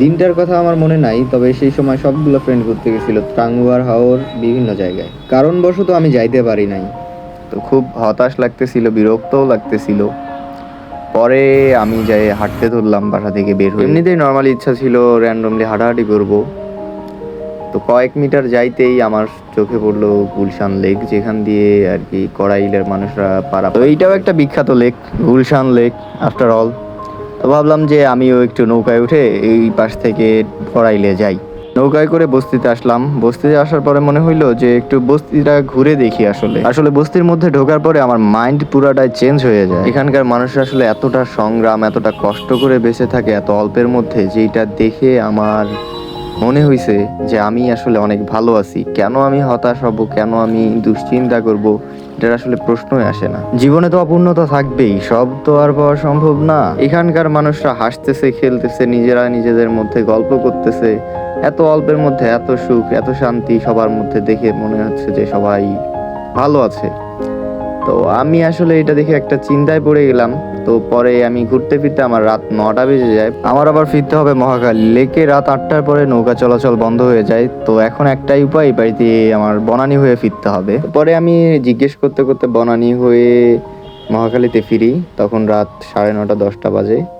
দিনটার কথা আমার মনে নাই, তবে সেই সময় সবগুলো ফ্রেন্ড ঘুরতে গেছিল টাঙ্গুয়ার হাওর, বিভিন্ন জায়গায়। কারণবশত আমি যাইতে পারি নাই। তো খুব হতাশ লাগতেছিল, বিরক্তও লাগতেছিল। পরে আমি যাই হাঁটতে ধরলাম বাসা থেকে বের হয়ে। এমনিতেই নর্মালি ইচ্ছা ছিল র্যান্ডমলি হাঁটাহাঁটি করব। তো কয়েক মিটার যাইতেই আমার চোখে পড়ল গুলশান লেক, যেখান দিয়ে আর কি কড়াইলের মানুষরা পারা তো এইটাও একটা বিখ্যাত lake, Gulshan lake after all তো ভাবলাম যে আমিও একটু নৌকায় উঠে এই পাশ থেকে কড়াইলে যাই। নৌকায় করে বস্তিতে আসলাম। বস্তিতে আসার পরে মনে হইল যে একটু বস্তিটা ঘুরে দেখি আসলে। আসলে বস্তির মধ্যে ঢোকার পরে আমার মাইন্ড পুরাটাই চেঞ্জ হয়ে যায়। এখানকার মানুষরা আসলে এতটা সংগ্রাম, এতটা কষ্ট করে বেঁচে থাকে, এত অল্পের মধ্যে যেটা দেখে আমার মনে হয়েছে যে আমি আসলে অনেক ভালো আছি। কেন আমি হতাশ হব? কেন আমি দুশ্চিন্তা করব? এটার আসলে প্রশ্নই আসে না। জীবনে তো অপূর্ণতা থাকবেই। সব তো আর পাওয়া সম্ভব না। এখানকার মানুষরা হাসতেছে, খেলতেছে, নিজেরা নিজেদের মধ্যে গল্প করতেছে। এত অল্পের মধ্যে এত সুখ, এত শান্তি সবার মধ্যে দেখে মনে হচ্ছে যে সবাই ভালো আছে। তো আমি আসলে এটা দেখে একটা চিন্তায় পড়ে গেলাম। তো পরে আমি ঘুরতে ফিরতে আমার রাত নটা বেজে যায়। আমার আবার ফিরতে হবে মহাকালী। লেকে রাত আটটার পরে নৌকা চলাচল বন্ধ হয়ে যায়। তো এখন একটাই উপায়, বাড়িতে আমার বনানি হয়ে ফিরতে হবে। পরে আমি জিজ্ঞেস করতে করতে বনানি হয়ে মহাখালীতে ফিরি। তখন রাত সাড়ে নটা, দশটা বাজে।